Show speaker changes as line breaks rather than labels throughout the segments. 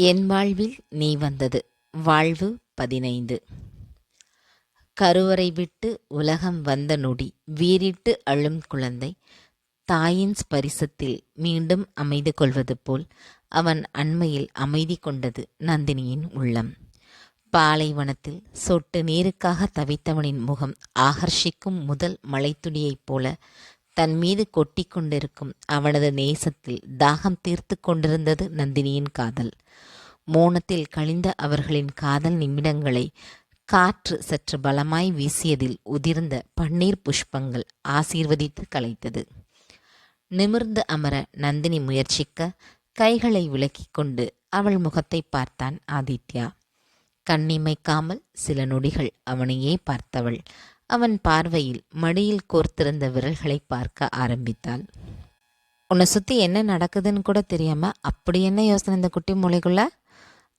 என் வாழ்வில் நீ வந்தது. வாழ்வு பதினைந்து. கருவறை விட்டு உலகம் வந்த நொடி வீறிட்டு அழும் குழந்தை தாயின் ஸ்பரிசத்தில் மீண்டும் அமைதி கொள்வது போல் அவன் அண்மையில் அமைதி கொண்டது நந்தினியின் உள்ளம். பாலைவனத்தில் சொட்டு நீருக்காக தவித்தவனின் முகம் ஆகர்ஷிக்கும் முதல் மலைத்துளியைப் போல தன் மீது கொட்டி கொண்டிருக்கும் அவனது நேசத்தில் தாகம் தீர்த்து கொண்டிருந்தது நந்தினியின் காதல். மோனத்தில் கழிந்த அவர்களின் காதல் நிமிடங்களை காற்று சற்று பலமாய் வீசியதில் உதிர்ந்த பன்னீர் புஷ்பங்கள் ஆசீர்வதித்து கலைத்தது. நிமிர்ந்து அமர நந்தினி முயற்சிக்க கைகளை விலக்கிக் கொண்டு அவள் முகத்தை பார்த்தான் ஆதித்யா. கண்ணிமைக்காமல் சில நொடிகள் அவனையே பார்த்தவள். அவன் பார்வையில் மடியில் கோர்த்திருந்த விரல்களை பார்க்க ஆரம்பித்தாள். உன்னை சுற்றி என்ன நடக்குதுன்னு கூட தெரியாம அப்படி என்ன யோசனை இந்த குட்டி மூளைக்குள்ள?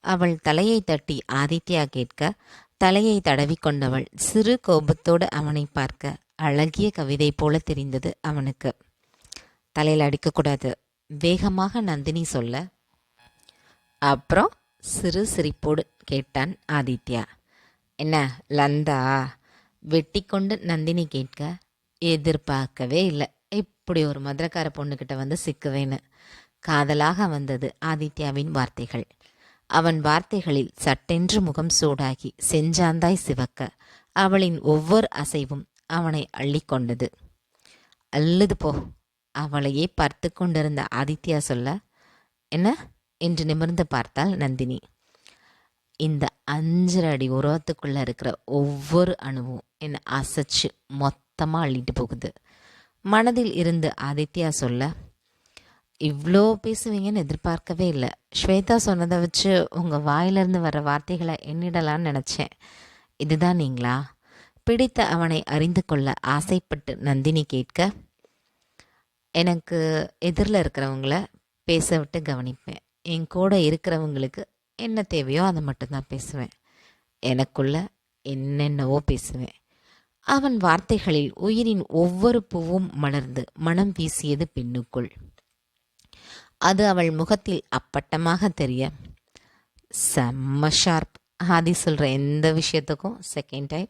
அவள் தலையை தட்டி ஆதித்யா கேட்க தலையை தடவி கொண்டவள் சிறு கோபத்தோடு அவனை பார்க்க அழகிய கவிதை போல தெரிந்தது அவனுக்கு. தலையில் அடிக்கக்கூடாது வேகமாக நந்தினி சொல்ல. அப்புறம் சிறு சிரிப்போடு கேட்டான் ஆதித்யா. என்ன லந்தா? வெட்டி கொண்டு நந்தினி கேட்க எதிர்பார்க்கவே இல்லை. இப்படி ஒரு மதுரக்கார பொண்ணுக்கிட்ட வந்து சிக்குவேன்னு. காதலாக வந்தது ஆதித்யாவின் வார்த்தைகள். அவன் வார்த்தைகளில் சட்டென்று முகம் சூடாகி செஞ்சாந்தாய் சிவக்க அவளின் ஒவ்வொரு அசைவும் அவனை அள்ளிக்கொண்டது அல்லது போ. அவளையே பார்த்து கொண்டிருந்த ஆதித்யா சொல்ல என்ன? என்று நிமிர்ந்து பார்த்தாள் நந்தினி. இந்த அஞ்சரை அடி உருவத்துக்குள்ளே இருக்கிற ஒவ்வொரு அணுவும் என்னை அசைச்சு மொத்தமாக அள்ளிட்டு போகுது. மனதில் இருந்து ஆதித்யா சொல்ல இவ்வளோ பேசுவீங்கன்னு எதிர்பார்க்கவே இல்லை. ஸ்வேதா சொன்னதை வச்சு உங்கள் வாயிலிருந்து வர வார்த்தைகளை எண்ணிடலான்னு நினச்சேன். இதுதான் நீங்களா? பிடித்த அவனை அறிந்து கொள்ள ஆசைப்பட்டு நந்தினி கேட்க எனக்கு எதிரில் இருக்கிறவங்கள பேச விட்டு கவனிப்பேன். என் கூட இருக்கிறவங்களுக்கு என்ன தேவையோ அதை மட்டும்தான் பேசுவேன். எனக்குள்ள என்னென்னவோ பேசுவேன். அவன் வார்த்தைகளில் உயிரின் ஒவ்வொரு பூவும் மலர்ந்து மனம் வீசியது பெண்ணுக்குள் அது அவள் முகத்தில் அப்பட்டமாக தெரிய செம்ம ஷார்ப் ஆதி சொல்கிற எந்த விஷயத்துக்கும் செகண்ட் டைம்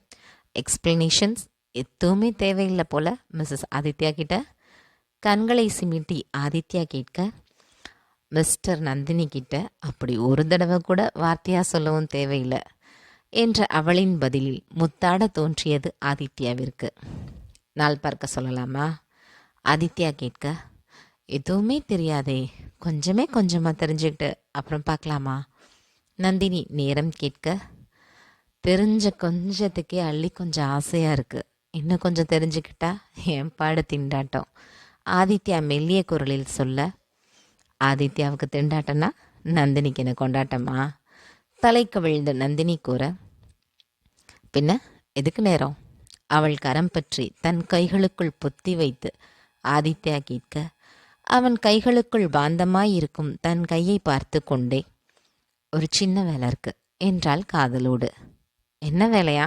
எக்ஸ்பிளனேஷன்ஸ் எதுவுமே தேவையில்லை போல மிஸ்ஸஸ் ஆதித்யா கிட்ட. கண்களை சிமிட்டி ஆதித்யா கேட்க மிஸ்டர் நந்தினி கிட்ட அப்படி ஒரு தடவை கூட வார்த்தையாக சொல்லவும் தேவையில்லை. என்ற அவளின் பதிலில் முத்தாட தோன்றியது ஆதித்யாவிற்கு. நாள் பார்க்க சொல்லலாமா? ஆதித்யா கேட்க எதுவுமே தெரியாதே. கொஞ்சமே கொஞ்சமாக தெரிஞ்சுக்கிட்டு அப்புறம் பார்க்கலாமா? நந்தினி நேரம் கேட்க தெரிஞ்ச கொஞ்சத்துக்கே அள்ளி கொஞ்சம் ஆசையாக இருக்குது இன்னும் கொஞ்சம் தெரிஞ்சுக்கிட்டா என் பாடு திண்டாட்டம். ஆதித்யா மெல்லிய குரலில் சொல்ல ஆதித்யாவுக்கு திண்டாட்டம்னா நந்தினிக்கு என்ன கொண்டாட்டமா? தலை கவிழ்ந்த நந்தினி கூற பின்ன எதுக்கு நேரம்? அவள் கரம் பற்றி தன் கைகளுக்குள் பொத்தி வைத்து ஆதித்யா கேட்க அவன் கைகளுக்குள் பாந்தமாயிருக்கும் தன் கையை பார்த்து கொண்டே ஒரு சின்ன வேலை இருக்கு என்றாள் காதலோடு. என்ன வேலையா?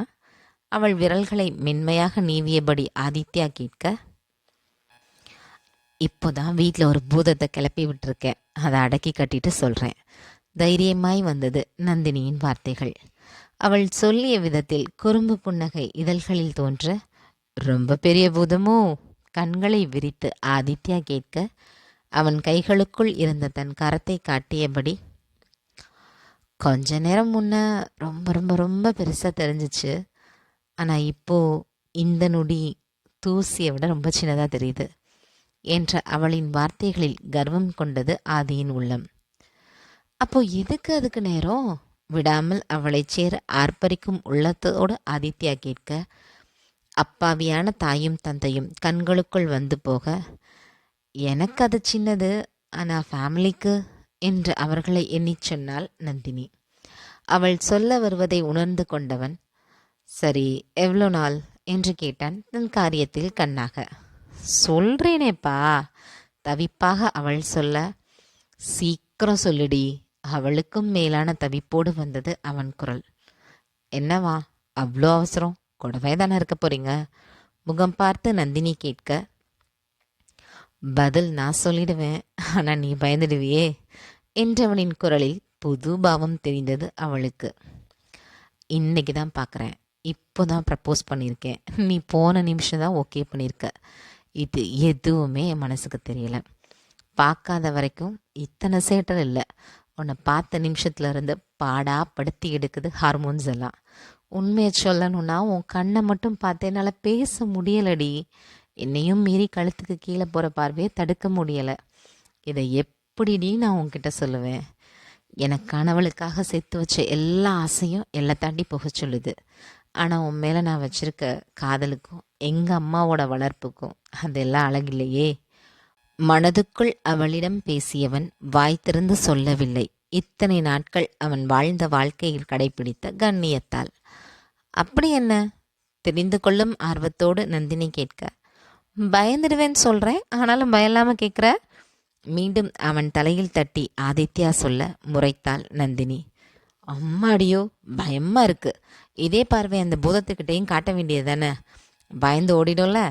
அவள் விரல்களை மென்மையாக நீவியபடி ஆதித்யா கேட்க இப்போதான் வீட்டில் ஒரு பூதத்தை கிளப்பி விட்டுருக்கேன். அதை அடக்கி கட்டிட்டு சொல்கிறேன் தைரியமாய் வந்தது நந்தினியின் வார்த்தைகள். அவள் சொல்லிய விதத்தில் குறும்பு புன்னகை இதழ்களில் தோன்ற ரொம்ப பெரிய பூதமோ? கண்களை விரித்து ஆதித்யா கேட்க அவன் கைகளுக்குள் இருந்த தன் கரத்தை காட்டியபடி கொஞ்ச நேரம் முன்ன ரொம்ப ரொம்ப ரொம்ப பெருசாக தெரிஞ்சிச்சு. ஆனால் இப்போது இந்த நொடி தூசியை விட ரொம்ப சின்னதாக தெரியுது என்ற அவளின் வார்த்தைகளில் கர்வம் கொண்டது ஆதியின் உள்ளம். அப்போ எதுக்கு அதுக்கு நேரம்? விடாமல் அவளை சேர ஆர்ப்பரிக்கும் உள்ளத்தோடு ஆதித்யா கேட்க அப்பாவியான தாயும் தந்தையும் கண்களுக்குள் வந்து போக எனக்கு அது சின்னது ஆனால் ஃபேமிலிக்கு என்று அவர்களை எண்ணிச் சொன்னாள் நந்தினி. அவள் சொல்ல வருவதை உணர்ந்து கொண்டவன் சரி எவ்வளோ நாள்? என்று கேட்டான் தன் காரியத்தில் கண்ணாக. சொல்றேனேப்பா தவிப்பாக அவள் சொல்ல சீக்கிரம் சொல்லுடி அவளுக்கும் மேலான தவிப்போடு வந்தது அவன் குரல். என்னவா? அவ்வளோ அவசரம்? கூடவே தானே இருக்க போறீங்க? முகம் பார்த்து நந்தினி கேட்க பதில் நான் சொல்லிடுவேன். ஆனால் நீ பயந்துடுவியே என்றவனின் குரலில் புது பாவம் தெரிந்தது அவளுக்கு. இன்னைக்கு தான் பார்க்குறேன் இப்போ தான் ப்ரப்போஸ் பண்ணியிருக்கேன். நீ போன நிமிஷம் தான் ஓகே பண்ணியிருக்க. இது எதுவுமே என் மனசுக்கு தெரியலை. பார்க்காத வரைக்கும் இத்தனை சேட்டல் இல்லை. உன்னை பார்த்த நிமிஷத்துல இருந்து பாடா படுத்தி எடுக்குது ஹார்மோன்ஸ் எல்லாம். உண்மையை சொல்லணும்னா உன் கண்ணை மட்டும் பார்த்து என்னால் பேச முடியலடி. என்னையும் மீறி கழுத்துக்கு கீழே போகிற பார்வையை தடுக்க முடியலை. இதை எப்படிடி நான் உன்கிட்ட சொல்லுவேன்? எனக்கு கணவளுக்காக சேர்த்து வச்ச எல்லா ஆசையும் எல்லாம் தாண்டி போக சொல்லுது. ஆனால் உன் மேலே நான் வச்சிருக்க காதலுக்கும் எங்கள் அம்மாவோட வளர்ப்புக்கும் அதெல்லாம் அழகில்லையே. மனதுக்குள் அவளிடம் பேசியவன் வாய் திறந்து சொல்லவில்லை. இத்தனை நாட்கள் அவன் வாழ்ந்த வாழ்க்கையில் கடைபிடித்த கண்ணியத்தால். அப்படி என்ன? தெரிந்து கொள்ளும் ஆர்வத்தோடு நந்தினி கேட்க பயந்துடுவேன்னு சொல்கிறேன் ஆனாலும் பயலாம கேட்குற? மீண்டும் அவன் தலையில் தட்டி ஆதித்யா சொல்ல முறைத்தாள் நந்தினி. அம்மாடியோ பயமாக இருக்குது இதே பார்வை அந்த பூதத்துக்கிட்டையும் காட்ட வேண்டியது தானே? பயந்து ஓடிடும்ல?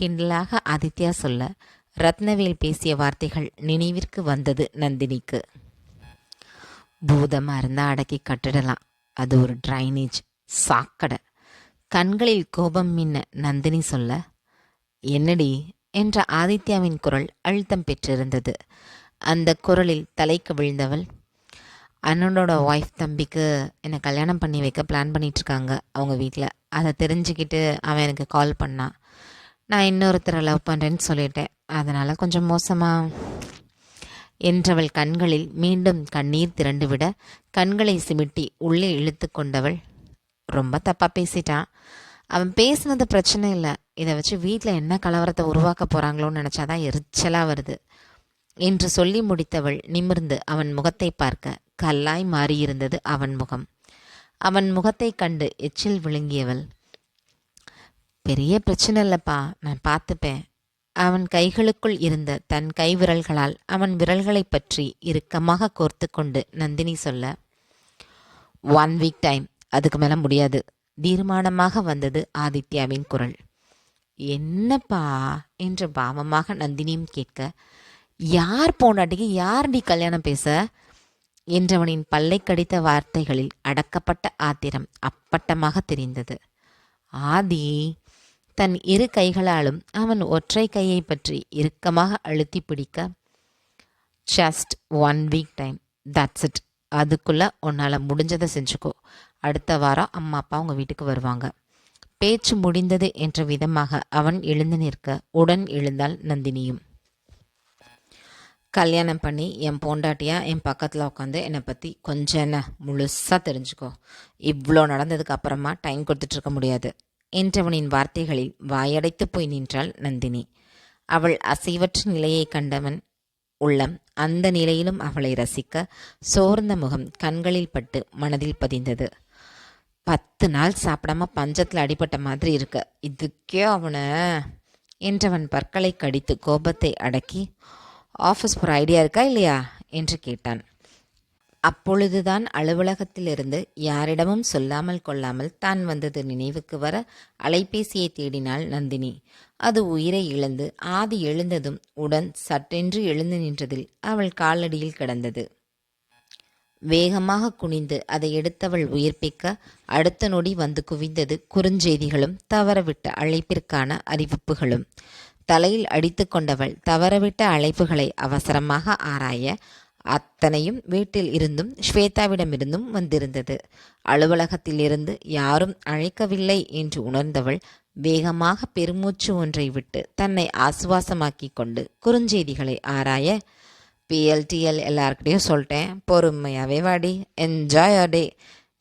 கிண்டலாக ஆதித்யா சொல்ல ரத்னவேல் பேசிய வார்த்தைகள் நினைவிற்கு வந்தது நந்தினிக்கு. பூதமாக இருந்தால் அடக்கி கட்டிடலாம். அது ஒரு ட்ரைனேஜ் சாக்கடை. கண்களில் கோபம் மின்ன நந்தினி சொல்ல என்னடி? என்ற ஆதித்யாவின் குரல் அழுத்தம் பெற்றிருந்தது. அந்த குரலில் தலைக்கு விழுந்தவள் அண்ணனோட ஒய்ஃப் தம்பிக்கு என்னை கல்யாணம் பண்ணி வைக்க பிளான் பண்ணிகிட்ருக்காங்க இருக்காங்க. அவங்க வீட்டில் அதை தெரிஞ்சுக்கிட்டு அவன் எனக்கு கால் பண்ணான் நான் இன்னொருத்தரை லவ் பண்ணுறேன்னு சொல்லிட்டேன். அதனால் கொஞ்சம் மோசமாக என்றவள் கண்களில் மீண்டும் கண்ணீர் திரண்டுவிட கண்களை சிமிட்டி உள்ளே இழுத்து கொண்டவள் ரொம்ப தப்பாக பேசிட்டான் அவன் பேசினது பிரச்சனை இல்லை. இதை வச்சு வீட்டில் என்ன கலவரத்தை உருவாக்க போகிறாங்களோன்னு நினச்சாதான் எரிச்சலாக வருது. என்று சொல்லி முடித்தவள் நிமிர்ந்து அவன் முகத்தை பார்க்க கல்லாய் மாறியிருந்தது அவன் முகம். அவன் முகத்தை கண்டு எச்சில் விழுங்கியவள். பெரிய பிரச்சனை இல்லைப்பா. நான் பார்த்துப்பேன். அவன் கைகளுக்குள் இருந்த தன் கை விரல்களால் அவன் விரல்களைப் பற்றி இறுக்கமாக கோர்த்து கொண்டு நந்தினி சொல்ல ஒன் வீக் டைம் அதுக்கு மேலே முடியாது. தீர்மானமாக வந்தது ஆதித்யாவின் குரல். என்னப்பா? என்று பாவமாக நந்தினியும் கேட்க யார் போனாட்டிக்கு? நீ கல்யாணம் பேச? என்றவனின் பல்லை கடித்த வார்த்தைகளில் அடக்கப்பட்ட ஆத்திரம் அப்பட்டமாக தெரிந்தது. ஆதி தன் இரு கைகளாலும் அவன் ஒற்றை கையை பற்றி இறுக்கமாக அழுத்தி பிடிக்க just one week time that's it அதுக்குள்ளே உன்னால் முடிஞ்சதை செஞ்சுக்கோ. அடுத்த வாரம் அம்மா அப்பா உங்கள் வீட்டுக்கு வருவாங்க. பேச்சு முடிந்தது என்ற விதமாக அவன் எழுந்து நிற்க உடன் எழுந்தாள் நந்தினியும். கல்யாணம் பண்ணி என் பொண்டாட்டியாக என் பக்கத்தில் உட்காந்து என்னை பற்றி கொஞ்சம் என்ன முழுசாக தெரிஞ்சுக்கோ. இவ்வளோ நடந்ததுக்கு அப்புறமா டைம் கொடுத்துட்ருக்க முடியாது. என்றவனின் வார்த்தைகளில் வாயடைத்து போய் நின்றாள் நந்தினி. அவள் அசைவற்ற நிலையை கண்டவன் உள்ளம் அந்த நிலையிலும் அவளை ரசிக்க சோர்ந்த முகம் கண்களில் பட்டு மனதில் பதிந்தது. பத்து நாள் சாப்பிடாம பஞ்சத்தில் அடிபட்ட மாதிரி இருக்க இதுக்கே அவனை? என்றவன் பற்களை கடித்து கோபத்தை அடக்கி ஆஃபீஸ் போகிற ஐடியா இருக்கா இல்லையா? என்று கேட்டான். அப்பொழுதுதான் அலுவலகத்திலிருந்து யாரிடமும் சொல்லாமல் கொள்ளாமல் தான் வந்தது நினைவுக்கு வர அலைபேசியை தேடினாள் நந்தினி. அது உயிரை இழந்து ஆதி எழுந்ததும் உடன் சட்டென்று எழுந்து நின்றதில் அவள் காலடியில் கிடந்தது. வேகமாக குனிந்து அதை எடுத்தவள் உயிர்ப்பிக்க அடுத்த நொடி வந்து குவிந்தது குறுஞ்செய்திகளும் தவறவிட்ட அழைப்பிற்கான அறிவிப்புகளும். தலையில் அடித்து கொண்டவள் தவறவிட்ட அழைப்புகளை அவசரமாக ஆராய அத்தனையும் வீட்டில் இருந்தும் ஸ்வேதாவிடமிருந்தும் வந்திருந்தது. அலுவலகத்திலிருந்து யாரும் அழைக்கவில்லை என்று உணர்ந்தவள் வேகமாக பெருமூச்சு ஒன்றை விட்டு தன்னை ஆசுவாசமாக்கி கொண்டு குறுஞ்செய்திகளை ஆராய பிஎல்டிஎல் எல்லார்கிட்டையும் சொல்லிட்டேன். பொறுமையாவே வாடி. என்ஜாய் டே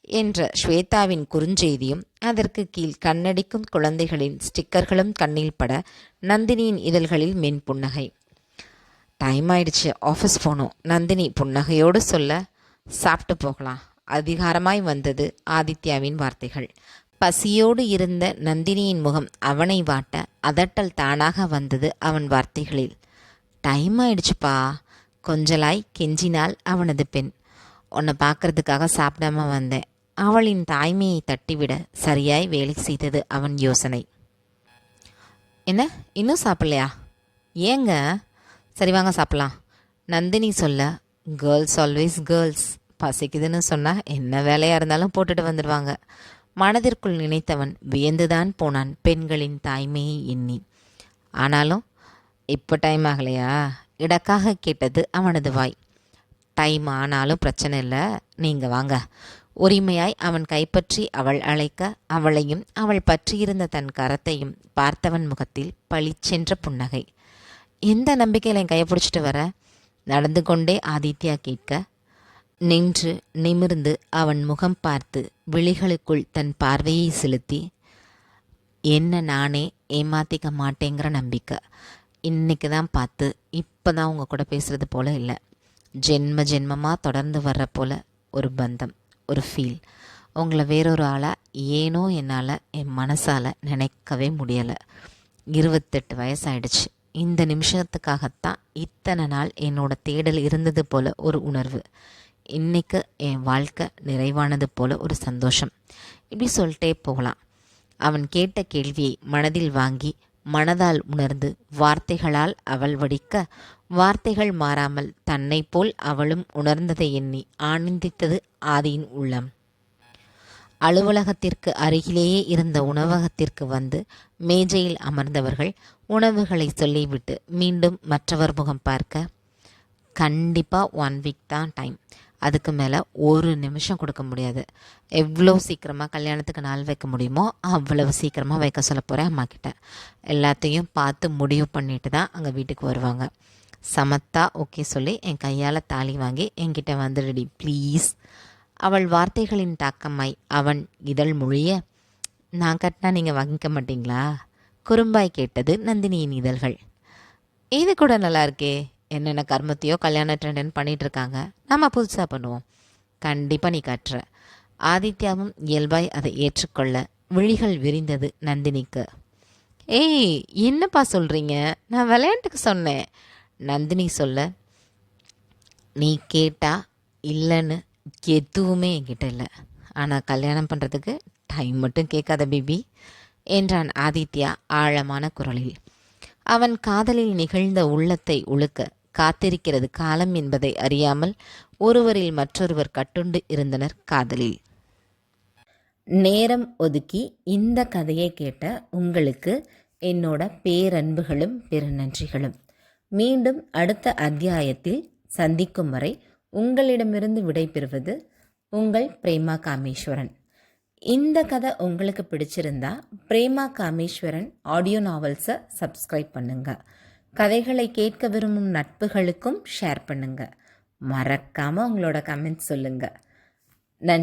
என்ற ஸ்வேதாவின் குறுஞ்செய்தியும் அதற்கு கீழ் கண்ணடிக்கும் குழந்தைகளின் ஸ்டிக்கர்களும் கண்ணில் பட நந்தினியின் இதழ்களில் மென்புன்னகை. டைம் ஆயிடுச்சு. ஆஃபீஸ் போகணும். நந்தினி புன்னகையோடு சொல்ல சாப்பிட்டு போகலாம். அதிகாரமாய் வந்தது ஆதித்யாவின் வார்த்தைகள். பசியோடு இருந்த நந்தினியின் முகம் அவனை வாட்ட அதட்டல் தானாக வந்தது அவன் வார்த்தைகளில். டைம் ஆயிடுச்சுப்பா. கொஞ்சலாய் கெஞ்சினாள் அவனது பெண். உன்னை பார்க்கறதுக்காக சாப்பிடாம வந்தேன். அவளின் தாய்மையை தட்டிவிட சரியாய் வேலை செய்தது அவன் யோசனை. என்ன? இன்னும் சாப்பிடலையா? ஏங்க சரி வாங்க சாப்பிட்லாம். நந்தினி சொல்ல கேர்ள்ஸ் ஆல்வேஸ் கேர்ள்ஸ் பசிக்குதுன்னு சொன்னால் என்ன வேலையாக இருந்தாலும் போட்டுட்டு வந்துடுவாங்க மனதிற்குள் நினைத்தவன் வியந்துதான் போனான் பெண்களின் தாய்மையை எண்ணி. ஆனாலும் இப்போ டைம் ஆகலையா? இடக்காக கேட்டது அவனது வாய். டைம் ஆனாலும் பிரச்சனை இல்லை. நீங்கள் வாங்க. உரிமையாய் அவன் கைப்பற்றி அவள் அழைக்க அவளையும் அவள் பற்றியிருந்த தன் கரத்தையும் பார்த்தவன் முகத்தில் பளிச்சென்ற புன்னகை. எந்த நம்பிக்கையில் என் கையை பிடிச்சிட்டு வர? நடந்து கொண்டே ஆதித்யா கேட்க நின்று நிமிர்ந்து அவன் முகம் பார்த்து விழிகளுக்குள் தன் பார்வையை செலுத்தி என்ன நானே ஏமாத்திக்க மாட்டேங்கிற நம்பிக்கை. இன்றைக்கி தான் பார்த்து இப்போ தான் உங்கள் கூட பேசுகிறது போல் இல்லை. ஜென்ம ஜென்மமாக தொடர்ந்து வர்ற போல் ஒரு பந்தம் ஒரு ஃபீல் உங்களை வேறொரு ஆளாக ஏனோ என்னால் என் மனசால் நினைக்கவே முடியலை. இருபத்தெட்டு வயசாயிடுச்சு. இந்த நிமிஷத்துக்காகத்தான் இத்தனை நாள் என்னோட தேடல் இருந்தது போல ஒரு உணர்வு. இன்றைக்கு என் வாழ்க்கை நிறைவானது போல ஒரு சந்தோஷம். இப்படி சொல்லிட்டே போகலாம். அவன் கேட்ட கேள்வியை மனதில் வாங்கி மனதால் உணர்ந்து வார்த்தைகளால் அவள் வடிக்க வார்த்தைகள் மாறாமல் தன்னை போல் அவளும் உணர்ந்ததை எண்ணி ஆனந்தித்தது ஆதியின் உள்ளம். அலுவலகத்திற்கு அருகிலேயே இருந்த உணவகத்திற்கு வந்து மேஜையில் அமர்ந்தவர்கள் உணவுகளை சொல்லிவிட்டு மீண்டும் மற்றவர் முகம் பார்க்க கண்டிப்பாக ஒன் வீக் தான் டைம் அதுக்கு மேலே ஒரு நிமிஷம் கொடுக்க முடியாது. எவ்வளோ சீக்கிரமாக கல்யாணத்துக்கு நாள் வைக்க முடியுமோ அவ்வளவு சீக்கிரமாக வைக்க சொல்ல போகிறேன் அம்மா கிட்ட. எல்லாத்தையும் பார்த்து முடிவு பண்ணிட்டு தான் அங்கே வீட்டுக்கு வருவாங்க. சமத்தா ஓகே சொல்லி என் கையால் தாலி வாங்கி என்கிட்ட வந்துடுடி ப்ளீஸ் அவள் வார்த்தைகளின் தாக்கமாய் அவன் இதழ் மொழிய நான் கட்டினா நீங்கள் வாங்கிக்க மாட்டீங்களா? குறும்பாய் கேட்டது நந்தினியின் இதழ்கள். இது கூட நல்லா இருக்கே. என்னென்ன கர்மத்தையோ கல்யாண ட்ரெண்டுன்னு பண்ணிட்டு இருக்காங்க நம்ம புதுசாக பண்ணுவோம். கண்டிப்பாக நீ கட்டுற. ஆதித்யாவும் இயல்பாய் அதை ஏற்றுக்கொள்ள விழிகள் விரிந்தது நந்தினிக்கு. ஏய் என்னப்பா சொல்கிறீங்க நான் விளையாட்டுக்கு சொன்னேன். நந்தினி சொல்ல நீ கேட்டா இல்லைன்னு எதுவுமே என்கிட்ட இல்லை. ஆனால் கல்யாணம் பண்ணுறதுக்கு டைம் மட்டும் கேட்காத பிபி என்றான் ஆதித்யா ஆழமான குரலில். அவன் காதலில் நிகழ்ந்த உள்ளத்தை உழுக்க காத்திருக்கிறது காலம் என்பதை அறியாமல் ஒருவரில் மற்றொருவர் கட்டுண்டு இருந்தனர் காதலில்.
நேரம் ஒதுக்கி இந்த கதையை கேட்ட உங்களுக்கு என்னோட பேரன்புகளும் பெருநன்றிகளும் மீண்டும் அடுத்த அத்தியாயத்தில் சந்திக்கும் வரை உங்களிடமிருந்து விடைபெறுவது உங்கள் பிரேமா காமேஸ்வரன். இந்த கதை உங்களுக்கு பிடிச்சிருந்தா பிரேமா காமேஸ்வரன் ஆடியோ நாவல்ஸை சப்ஸ்கிரைப் பண்ணுங்க. கதைகளை கேட்க விரும்பும் நட்புகளுக்கும் ஷேர் பண்ணுங்க. மறக்காமல் உங்களோட கமெண்ட்ஸ் சொல்லுங்கள் நன்றி.